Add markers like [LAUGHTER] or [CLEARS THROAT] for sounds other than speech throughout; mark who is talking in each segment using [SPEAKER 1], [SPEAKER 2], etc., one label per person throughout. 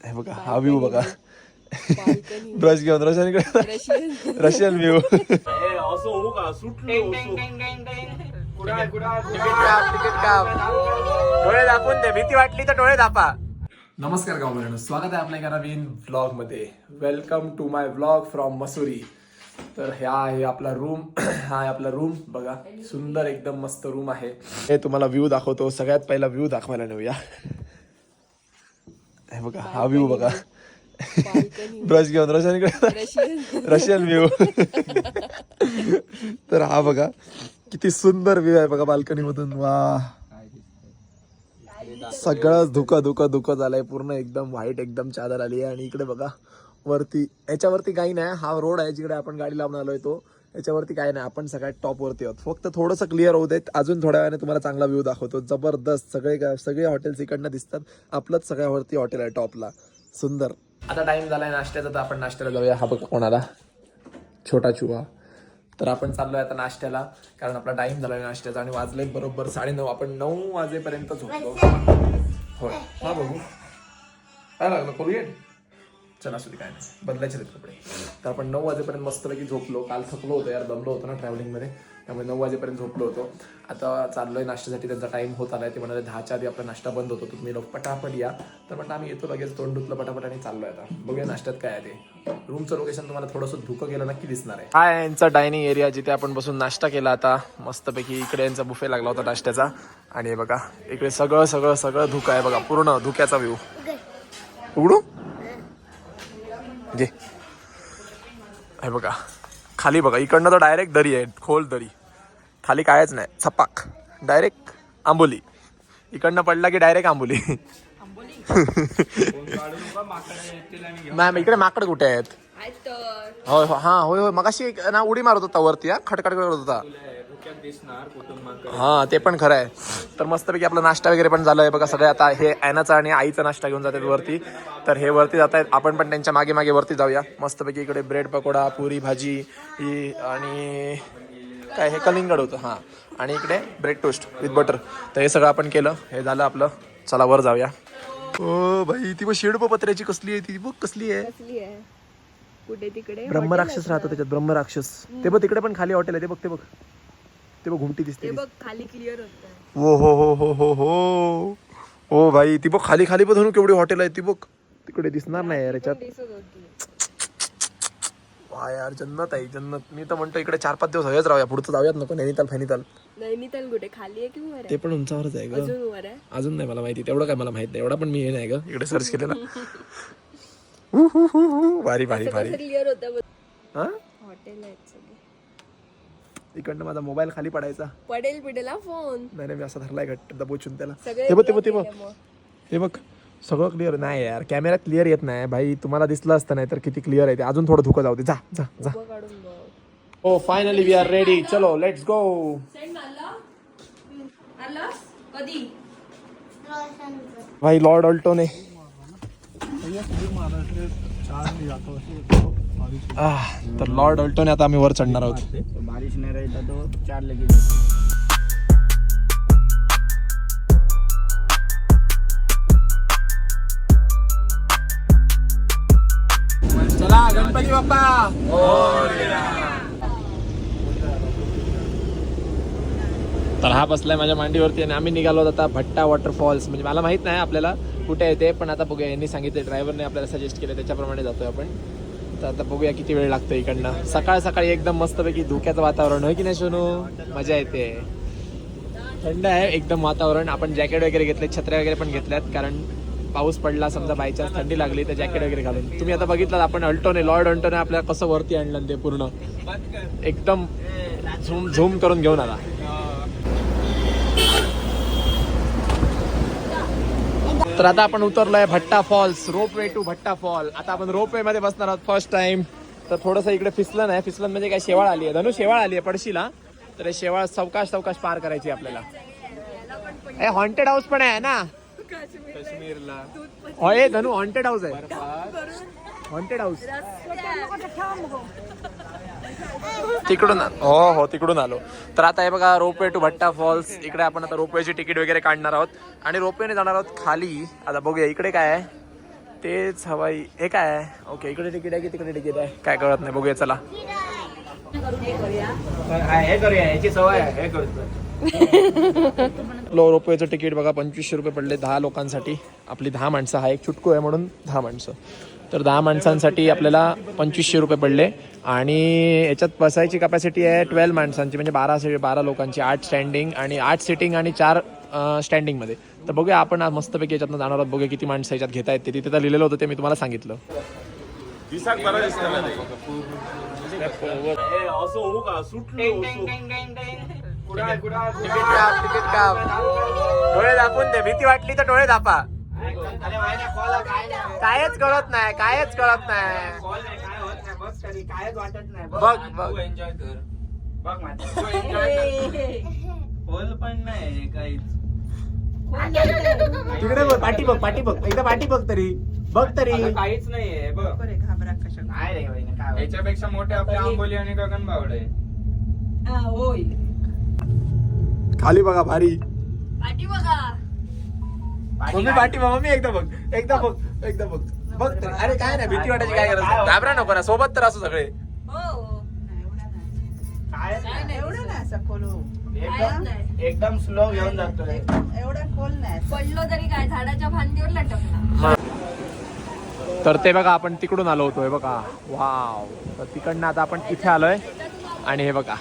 [SPEAKER 1] हे बघा हा व्ह्यू बघा. ब्रश घेऊन रशियन
[SPEAKER 2] Russian.
[SPEAKER 1] रशियन व्ह्यू
[SPEAKER 3] असं हो का? सुटलं
[SPEAKER 1] डोळे दापून दे भीती वाटली तर डोळे दापा नमस्कार गाव स्वागत आहे आपल्या एका नवीन व्लॉगमध्ये welcome to my vlog from Mussoorie तर हा आहे आपला रूम [CLEARS THROAT] हा आहे आपला रूम बघा सुंदर एकदम मस्त रूम आहे. हे तुम्हाला व्ह्यू दाखवतो. सगळ्यात पहिला व्ह्यू दाखवायला नेऊया. हे बघा हा व्ह्यू बघा. ब्रश घेऊन रशियन
[SPEAKER 2] Russian.
[SPEAKER 1] रशियन व्ह्यू तर हा बघा किती सुंदर व्ह्यू आहे बघा बाल्कनी मधून वा. सगळंच धुकं धुकं धुकं झालंय. पूर्ण एकदम व्हाईट एकदम चादर आली आहे. आणि इकडे बघा वरती याच्यावरती काही नाही. हा रोड आहे जिकडे आपण गाडी लावून आलोय तो. याच्यावरती काही नाही आपण सगळ्यात टॉपवरती आहोत. फक्त थोडंसं क्लिअर होऊ देत. अजून थोड्या वेळाने तुम्हाला चांगला व्ह्यू दाखवतो. जबरदस्त. सगळे सगळे हॉटेल्स इकडनं दिसतात. आपलंच सगळ्यावरती हॉटेल आहे टॉपला. सुंदर. आता टाइम झालाय नाश्त्याचा तर आपण नाश्त्याला जाऊया. हा बघ कोणाला. छोटा चुहा. तर आपण चाललोय आता नाश्त्याला. कारण आपला टाइम झालाय नाश्त्याचा आणि वाजले बरोबर साडेनऊ. आपण नऊ वाजेपर्यंत झोपलो. होय. हा बघू. काय लागलं? कोलगेट चला असू दे काय नाही. बदलायचे आहेत कपडे. तर आपण नऊ वाजेपर्यंत मस्तपैकी झोपलो. काल थकलो होतो यार दमलो होतो ना ट्रॅव्हलिंगमध्ये त्यामुळे नऊ वाजेपर्यंत झोपलो होतो. आता चाललोय नाश्त्यासाठी त्यांचा टाइम होत आलाय. ते म्हणाले दहाच्या आधी आपला नाश्ता बंद होतो तुम्ही लोक पटापट या. तर म्हटलं आम्ही येतो लगेच तोंड धुतलं पटापट आणि चाललोय आता. बघूया नाश्त्यात काय आहे ते. रूमचं लोकेशन तुम्हाला थोडंसं धुकं गेलं नक्की दिसणार आहे. हा आहे यांचा डायनिंग एरिया जिथे आपण बसून नाश्ता केला आता मस्तपैकी इकडे यांचा बुफे लागला होता नाश्त्याचा. आणि हे बघा इकडे सगळं सगळं सगळं धुकं आहे बघा पूर्ण धुक्याचा व्ह्यू उघडू? घे. हे बघा. खाली बघा. इकडनं तर डायरेक्ट दरी आहे. खोल दरी. खाली कायच नाही. छपाक. डायरेक्ट आंबोली. इकडनं पडला की डायरेक्ट आंबोली. मॅम इकडे माकड कुठे आहेत. होय हो हा होय होय. मगाशी एक ना उडी मारत होता वरती हा. खटखट करत होता. हा ते पण खरं आहे. तर मस्तपैकी आपला नाश्ता वगैरे पण झालाय. बघा सगळे आता हे ॲनाचा आणि आईचा नाश्ता घेऊन जातात वरती. तर हे वरती जात आहेत. आपण पण त्यांच्या मागे मागे वरती जाऊया. मस्तपैकी इकडे ब्रेड पकोडा पुरी भाजी ही आणि काय हे कलिंगड होतं. हां. आणि इकडे ब्रेड टोस्ट विथ बटर. तर हे सगळं आपण केलं. हे झालं आपलं. चला वर जाऊया. ओ भाई ती बघ शेडप पत्र्याची कसली आहे ती? बघ कसली आहे.
[SPEAKER 2] कसली आहे? कुठे तिकडे?
[SPEAKER 1] ब्रह्मराक्षस राहतो त्याच्यात ब्रह्मराक्षस. ते बघ तिकडे पण खाली हॉटेल आहे. ते बघ ते बघ. ते बघ घुमटी दिसते
[SPEAKER 2] ते बघ खाली क्लिअर होत
[SPEAKER 1] हो हो हो हो हो हो. हो भाई ती बघ खाली खाली पण केवढी हॉटेल आहे ती बघ. तिकडे दिसणार नाही यार याच्यात.
[SPEAKER 2] दिसत होती.
[SPEAKER 1] वा यार जन्नत आहे जन्नत. मी तर म्हणतो इकडे चार पाच दिवस हवेच राहूया पुढचं जाऊयात नको नैनिताल फैनिताल.
[SPEAKER 2] नैनिताल कुठे? खाली आहे की वर
[SPEAKER 1] ते
[SPEAKER 2] आहे
[SPEAKER 1] पण उंचावरच आहे ग.
[SPEAKER 2] अजून वर आहे?
[SPEAKER 1] अजून नाही मला माहिती तेवढं काय मला माहीत नाही. एवढा पण मी हे नाही ग इकडे सर्च केलेला. हु, हु, हु, हु. भारी भारी भारी.
[SPEAKER 2] क्लिअर होतं?
[SPEAKER 1] हा?
[SPEAKER 2] हॉटेल सगळे
[SPEAKER 1] इकडनं माझा मोबाईल खाली पडायचा.
[SPEAKER 2] पडेल पिडेल हा फोन.
[SPEAKER 1] नाही नाही मी असा धरलाय घट्ट दबोचून त्याला.
[SPEAKER 2] सगळे
[SPEAKER 1] ते बघ ते बघ ते बघ.
[SPEAKER 2] केलं.
[SPEAKER 1] हे बघ सगळं क्लिअर नाही यार कॅमेरा क्लिअर येत नाही. भाई तुम्हाला दिसलं असतं नाही तर किती क्लिअर आहे ते. अजून थोडं धुकं जाऊ दे. जा जा जा.
[SPEAKER 2] उभं काढून बघ.
[SPEAKER 1] हो फायनली वी आर रेडी चलो लेट्स गो
[SPEAKER 2] कधी?
[SPEAKER 1] भाई लॉर्ड ऑल्टोने आह, तर लॉर्ड अल्टोने आता आम्ही वर चढणार आहोत.
[SPEAKER 3] बारिश नाही रहता तो चार लगी
[SPEAKER 1] चला गणपती बाप्पा! तर हा बसलाय माझ्या मांडीवरती आणि आम्ही निघालो आता भट्टा वॉटरफॉल्स म्हणजे मला माहीत नाही आपल्याला कुठे आहे ते पण आता बघूया. यांनी सांगितले ड्रायव्हरने आपल्याला सजेस्ट केलं त्याच्याप्रमाणे जातोय आपण. तर आता बघूया किती वेळ लागतो इकडनं. सकाळ सकाळी एकदम मस्तपैकी धुक्याचं वातावरण होय की नाही सोनू? मजा येते. थंड आहे एकदम वातावरण. आपण जॅकेट वगैरे घेतले छत्र्या वगैरे पण घेतल्यात कारण पाऊस पडला समजा बायचान्स थंडी लागली तर जॅकेट वगैरे घालून. तुम्ही आता बघितलं आपण अल्टोने लॉर्ड अल्टोने आपल्याला कसं वरती आणलं ते पूर्ण. एकदम झूम झूम करून घेऊन आला. तर आता आपण उतरलोय Bhatta falls ropeway to Bhatta fall. आता आपण रोप वे मध्ये बसणार आहोत फर्स्ट टाइम तर थोडंसं इकडे फिसलं आहे फिसलन म्हणजे काय शेवाळ आली आहे धनु शेवाळ आली आहे पडशीला. तर हे शेवाळ सावकाश सावकाश पार करायची आपल्याला. हे हॉन्टेड हाऊस पण आहे ना?
[SPEAKER 3] काश्मीरला.
[SPEAKER 1] हो हे धनु हॉन्टेड हाऊस आहे. हॉन्टेड हाऊस तिकडून हो हो तिकडून आलो. तर आता हे बघा रोपवे टू भट्टा फॉल्स इकडे आपण आता रोपवेची तिकीट वगैरे काढणार आहोत. आणि रोपवेने जाणार आहोत खाली. आता बघूया इकडे काय आहे? तेच हवाई. हे काय आहे? ओके इकडे तिकीट आहे की तिकडे तिकीट आहे? काय कळत नाही. बघूया चला.
[SPEAKER 3] हे करूया याची सवय आहे हे करतो
[SPEAKER 1] लो रोपवेचं तिकीट बघा पंचवीसशे रुपये पडले दहा लोकांसाठी. आपली दहा माणसं. हा एक छुटको आहे म्हणून दहा माणसं. तर दहा माणसांसाठी आपल्याला पंचवीसशे रुपये पडले. आणि याच्यात बसायची कपॅसिटी आहे ट्वेल्व माणसांची म्हणजे बारा से बारा लोकांची आठ स्टँडिंग आणि आठ सिटिंग आणि चार स्टँडिंगमध्ये तर बघूया आपण आज मस्तपैकी याच्यातनं जाणार आहोत. बघूया किती माणसं याच्यात घेता येते तिथे तर लिहिलेलं होतं ते मी तुम्हाला सांगितलं. डोळे दापून दे. भीती वाटली तर डोळे दापा कायच कळत नाही कायच कळत नाही.
[SPEAKER 3] कॉल नाही काय होत नाही बस कधी कायच वाटत नाही
[SPEAKER 1] बघ, बघ.
[SPEAKER 3] एन्जॉय [LAUGHS] कर. बघ कॉल पण नाही काहीच.
[SPEAKER 1] तिकडे बघ पाठी बघ पाठी बघ. एकदा पाठी बघ तरी. बघ तरी.
[SPEAKER 3] काहीच नाहीये बघ. रे काय होत?
[SPEAKER 4] याच्यापेक्षा मोठे आपले आंबोली आणि गगन बावडे
[SPEAKER 1] खाली बघा भारी.
[SPEAKER 2] पाठी बघा.
[SPEAKER 1] मम्मी पाठी मम्मी एकदा बघ एकदा बघ एकदा बघ. बघ तरी. अरे काय नाही भीती वाटायची काय गरज नाही. घाबरा नको ना सोबत तर असू सगळे.
[SPEAKER 2] हो.
[SPEAKER 3] कायच
[SPEAKER 2] काय नाही.
[SPEAKER 5] एवढं नाही असं खोलू.
[SPEAKER 3] एकदम स्लो घेऊन जातोय.
[SPEAKER 5] एवढं खोल नाही
[SPEAKER 2] पडलो तरी काय? झाडाच्या फांदीवर लटकला
[SPEAKER 1] तर ते बघा आपण तिकडून आलो होतो हे बघा. वाव. तर तिकडनं आता आपण इथे आलोय. आणि हे बघा.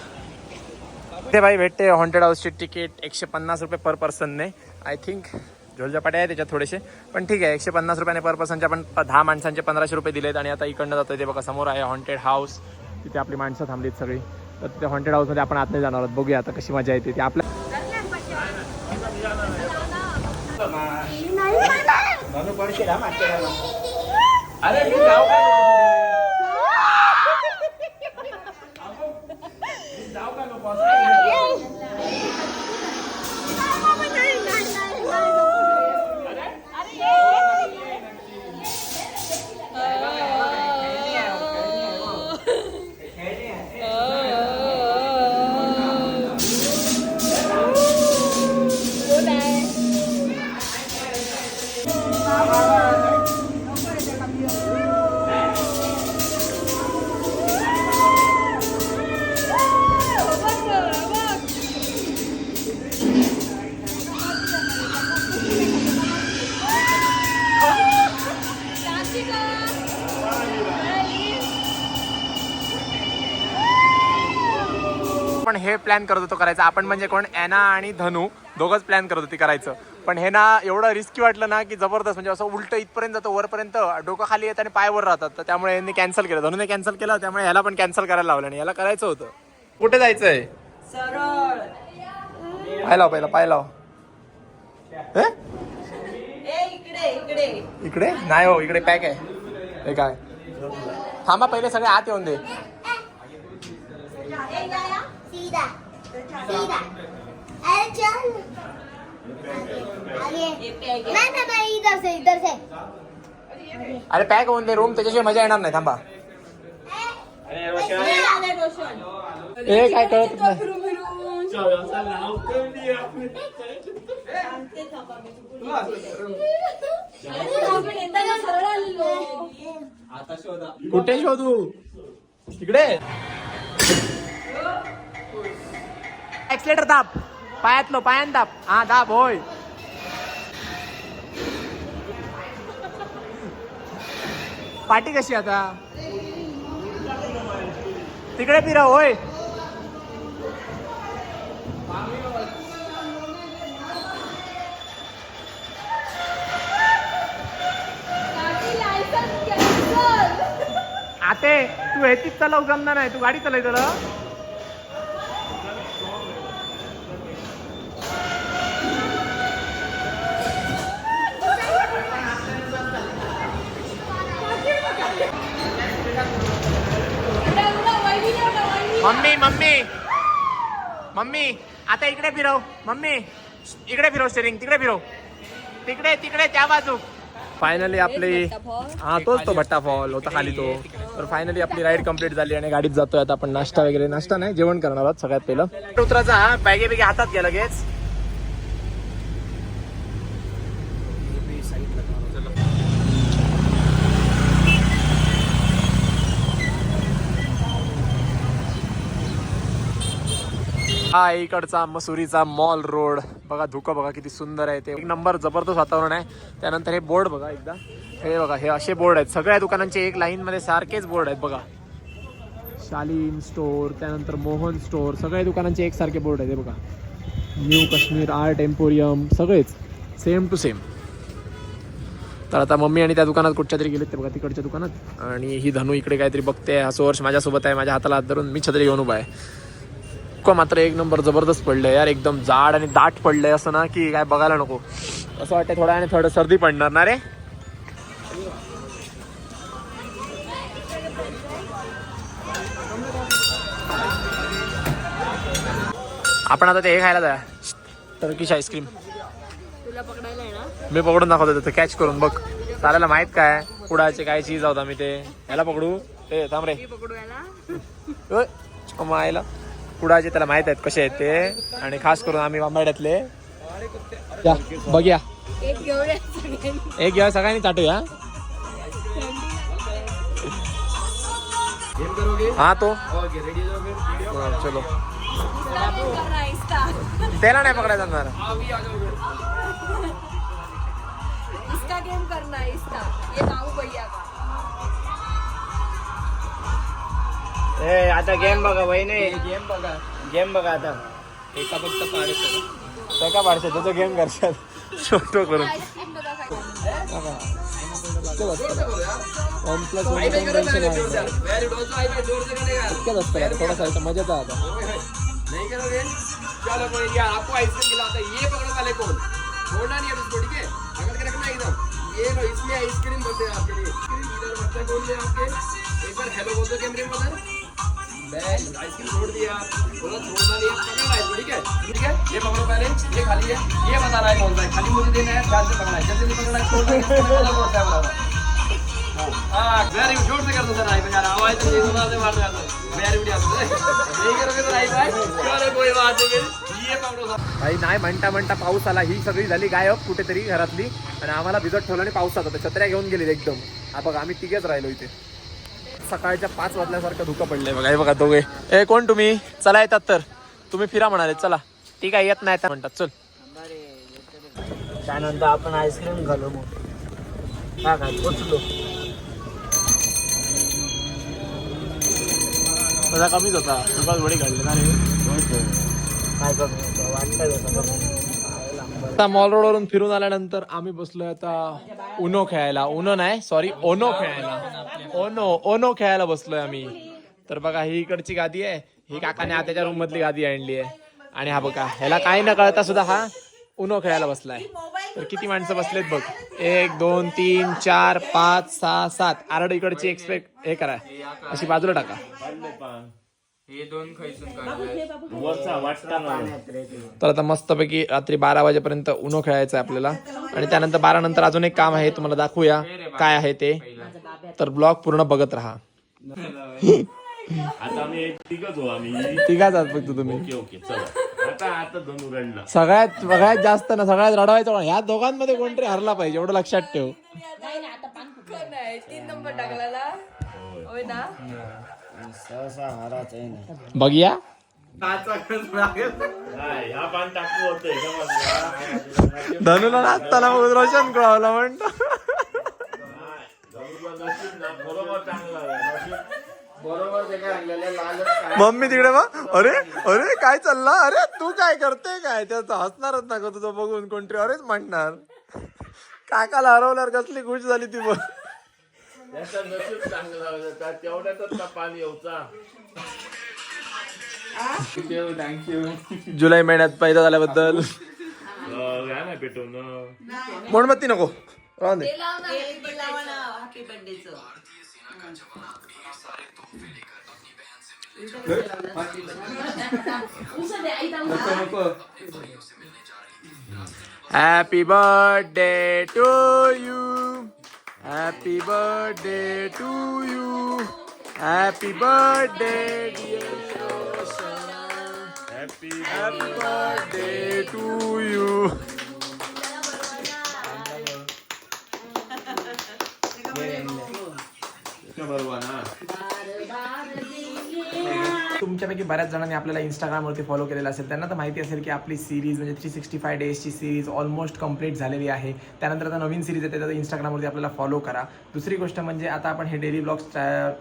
[SPEAKER 1] ते भाई भेटते हॉन्टेड हाऊसची तिकीट एकशे पन्नास रुपये पर पर्सनने आय थिंक झोलझपाटे आहे त्याच्यात थोडेसे. पण ठीक आहे एकशे पन्नास रुपयाने पर पर्सनचे आपण प- दहा माणसांचे पंधराशे रुपये दिलेत आणि आता इकडनं जातोय ते बघा समोर आहे हॉन्टेड हाऊस तिथे आपली माणसं थांबलीत सगळी. तर तिथे हॉन्टेड हाऊसमध्ये आपण आतमध्ये जाणार आहोत. बघूया आता कशी मजा येते ती. आपल्या अरे मी जाऊ का पण हे प्लॅन करत होतो करायचं. आपण म्हणजे कोण ॲना आणि धनू दोघंच प्लॅन करत होती करायचं. पण हे ना एवढं रिस्की वाटलं ना की जबरदस्त म्हणजे असं उलट इथपर्यंत जातं वरपर्यंत डोकं खाली येत आणि पाय वर राहतात. तर त्यामुळे यांनी कॅन्सल केलं. धनूने कॅन्सल केलं त्यामुळे ह्याला पण कॅन्सल करायला लावलं आणि याला करायचं होतं. कुठे जायचंय? पाय लाव पहिला पाय लाव.
[SPEAKER 5] इकडे
[SPEAKER 1] नाही हो इकडे पॅक आहे. हे काय? थांबा पहिले सगळे आत येऊन दे.
[SPEAKER 6] सीधा सीधा अरे चल आगे नहीं नहीं नहीं इधर से इधर से।
[SPEAKER 1] अरे पॅक होऊन दे रूम त्याच्याशिवाय मज़ा येणार नाही थांबा। ए काय कळत नाही कुठे शोधू? इकडे. एक्सलेटर दाब. पायातलो पायान दाब. हा दाब होय. पाठी कशी आता? तिकडे फिरा होय. आते तू हेतीच चालव जमणार नाही. तू गाडी चालय तुला मम्मी मम्मी. मम्मी आता इकडे फिरव. मम्मी इकडे फिरव स्टेरिंग तिकडे फिरव. तिकडे तिकडे त्या बाजू. फायनली आपली हा तोच तो भट्टा फॉल होता खाली तो. तर फायनली आपली राईड कंप्लीट झाली आणि गाडीत जातोय आता आपण नाश्ता वगैरे. नाश्ता नाही जेवण करणार आहोत सगळ्यात पहिलं. उतराचा हा. बॅगे बिगे हातात घ्या लगेच. हा आहे इकडचा मसुरीचा मॉल रोड. बघा धुकं बघा किती सुंदर आहे ते. एक नंबर जबरदस्त वातावरण आहे. त्यानंतर हे बोर्ड बघा एकदा. हे बघा हे असे बोर्ड आहेत. सगळ्या दुकानांचे एक लाईनमध्ये सारखेच बोर्ड आहेत बघा. शालीन स्टोर त्यानंतर मोहन स्टोर सगळ्या दुकानांचे एकसारखे बोर्ड आहेत हे बघा. न्यू काश्मीर आर्ट एम्पोरियम सगळेच. Same to same. तर आता मम्मी आणि त्या दुकानात कुठच्या तरी गेलेत ते बघा तिकडच्या दुकानात. आणि ही धनू इकडे काहीतरी बघते हा वर्ष माझ्यासोबत आहे माझ्या हाताला हात धरून मी छत्री घेऊन उभा आहे. को मात्र एक नंबर जबरदस्त पडलंय यार एकदम जाड आणि दाट पडलंय असं ना की काय बघायला नको. असं वाटतं थोड्या आणि थोडं सर्दी पडणार ना रे? आपण आता ते हे खायला जाऊया. टर्किश आईस्क्रीम मी पकडून दाखवतो तिथं कॅच करून बघ. चालायला माहीत काय? कुडाचे काय चीज होता मी ते. याला पकडू? ते थांब रे.
[SPEAKER 2] मी
[SPEAKER 1] कुडाचे त्याला माहीत आहेत कसे आहेत ते. आणि खास करून आम्ही बांबाड्यातले. या बघूया.
[SPEAKER 2] एक घेऊया सगळ्यांनी
[SPEAKER 1] एक घ्या सगळ्यांनी चाटूया. हा तो. चलो. त्याला नाही पकडायला जाणार.
[SPEAKER 2] इसका गेम करना इसका ये
[SPEAKER 3] ए आता गेम बघा वहिनी गेम बघा गेम बघा आता एका फक्त पाडायचं
[SPEAKER 1] त्या का पाडशात त्याचा गेम करशात छोटो करून वन प्लस वन इतकंच असतं यार, थोडासा याचा मजाचा आता
[SPEAKER 7] नहीं करोगे चलो कोई यार आपको आइसक्रीम खिलाता है ये पकड़ो पहले कौन छोड़ना नहीं है उसको ठीक है पकड़ के रखना एकदम ये लो इसमें आइसक्रीम बोलते हैं आपके लिए आइसक्रीम इधर बच्चा कौन है आपके एक बार हेलो बोल दो कैमरे में आइसक्रीम छोड़ दिया बोला छोड़ना नहीं पकड़ना है ठीक है ठीक है ये पकड़ो पहले ये खाली है ये है कौन सा है खाली मुझे देना है ध्यान से पकड़ना है जल्दी से पकड़ना है छोड़ना कौन सा है बराबर हाँ वेरी गुड जोर से कर दो सर आई बेचारा आवाज तो ये सुना से मार वेरी गुड नहीं करोगे तो आई भाई चलो कोई बात नहीं ये पकड़ो सर
[SPEAKER 1] भाई नाही म्हणता म्हणता पाऊस आला. ही सगळी झाली गायब कुठेतरी घरातली. आणि आम्हाला भिजत ठेवलं आणि पाऊस आता छत्र्या घेऊन गेली एकदम. हा बघा आम्ही तिघेच राहिलो इथे. सकाळच्या पाच वाजल्यासारखं धुकं पडलंय बघा. हे बघा दोघे. ए कोण तुम्ही? चला येतात तर. तुम्ही फिरा म्हणाले चला. ती काय येत नाही आता म्हणतात. चल.
[SPEAKER 3] त्यानंतर आपण आईस्क्रीम घालू मग. हा काय पोचलो
[SPEAKER 1] माझा कमीच होता. दुकान बडी काढले ना रे.
[SPEAKER 3] काय वाटतं
[SPEAKER 1] आता मॉल रोड वरून फिरून आल्यानंतर आम्ही बसलोय आता उनो खेळायला. उनो नाही सॉरी ओनो खेळायला. ओनो ओनो खेळायला बसलोय आम्ही. तर बघा ही इकडची गादी आहे. ही काकाने आत्याच्या रूम मधली गादी आणली आहे. आणि हा बघा ह्याला काही न कळता सुद्धा हा उनो खेळायला बसलाय. तर किती माणसं बसलेत बघ. एक दोन तीन चार पाच सहा सात. आरड इकडची एक्सपेक्ट हे करा. अशी बाजूला टाका.
[SPEAKER 4] हे दोन
[SPEAKER 1] तर आता मस्तपैकी रात्री बारा वाजेपर्यंत उनो खेळायचं आहे आपल्याला. आणि त्यानंतर बारा नंतर अजून एक काम आहे तुम्हाला दाखवूया काय आहे ते. तर ब्लॉग पूर्ण बघत राहा.
[SPEAKER 8] आता आम्ही एक तिघच हो आम्ही.
[SPEAKER 1] फक्त तुम्ही.
[SPEAKER 8] ओके ओके चला. आता आता धनु रडला
[SPEAKER 1] सगळ्यात सगळ्यात जास्त ना सगळ्यात रडवायचं कोण? ह्या दोघांमध्ये कोणतरी हरला पाहिजे एवढं लक्षात ठेव.
[SPEAKER 2] तीन नंबर टाकलेला होय ना
[SPEAKER 1] बघूया
[SPEAKER 8] पान टाकू समजलं
[SPEAKER 1] धनुला नाचताना रोशन कळवला म्हणतो. मम्मी तिकडे बा अरे अरे काय चालला? अरे तू काय करते काय? त्याचं हसणारच ना का तुझं बघून कोणतरी अरेच म्हणणार. काकाला हरवल्यावर कसली खुश झाली ती बघ.
[SPEAKER 8] त्याचं नशीब चांगलं होतं तेवढ्यातच का पाणी येऊचा?
[SPEAKER 4] थँक्यू
[SPEAKER 1] जुलै महिन्यात पैदा झाल्याबद्दल.
[SPEAKER 8] काय नाही पेटवणं
[SPEAKER 1] मोणबत्ती नको. राहून दे
[SPEAKER 2] ते लाव ना
[SPEAKER 5] ते लावा ना happy बर्थडेचं
[SPEAKER 1] happy birthday to you happy birthday to you happy birthday
[SPEAKER 8] happy
[SPEAKER 1] happy birthday to you
[SPEAKER 8] बरोबर ना
[SPEAKER 1] तू तुमच्यापैकी बऱ्याच जणांनी आपल्याला इंस्टाग्रामवरती फॉलो केलेलं असेल. त्यांना तर माहिती असेल की आपली सिरीज म्हणजे थ्री सिक्स्टी फाय डेजची सिरीज ऑलमोस्ट कंप्लीट झालेली आहे. त्यानंतर आता नवीन सिरीज येते तर इंस्टाग्रामवरती आपल्याला फॉलो करा. दुसरी गोष्ट म्हणजे आता आपण हे डेली ब्लॉग्स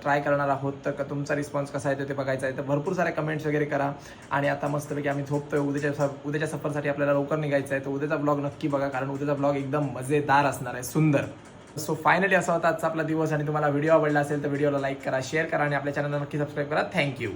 [SPEAKER 1] ट्राय करणार आहोत तर का तुमचा रिस्पॉन्स कसा आहे ते बघायचा आहे. तर भरपूर सारे कमेंट्स वगैरे करा. आणि आता मस्तपैकी आम्ही झोपतोय. उद्याच्या स- उद्याच्या सफरसाठी आपल्याला लवकर निघायचं आहे. तर उद्याचा ब्लॉग नक्की बघा कारण उद्याचा ब्लॉग एकदम मजेदार असणार आहे. सुंदर. सो फायनली असा होता आजचा आपला दिवस आणि तुम्हाला व्हिडिओ आवडला असेल तर व्हिडिओला लाईक करा शेअर करा आणि आपल्या चॅनलला नक्की सबस्क्राईब करा. थँक्यू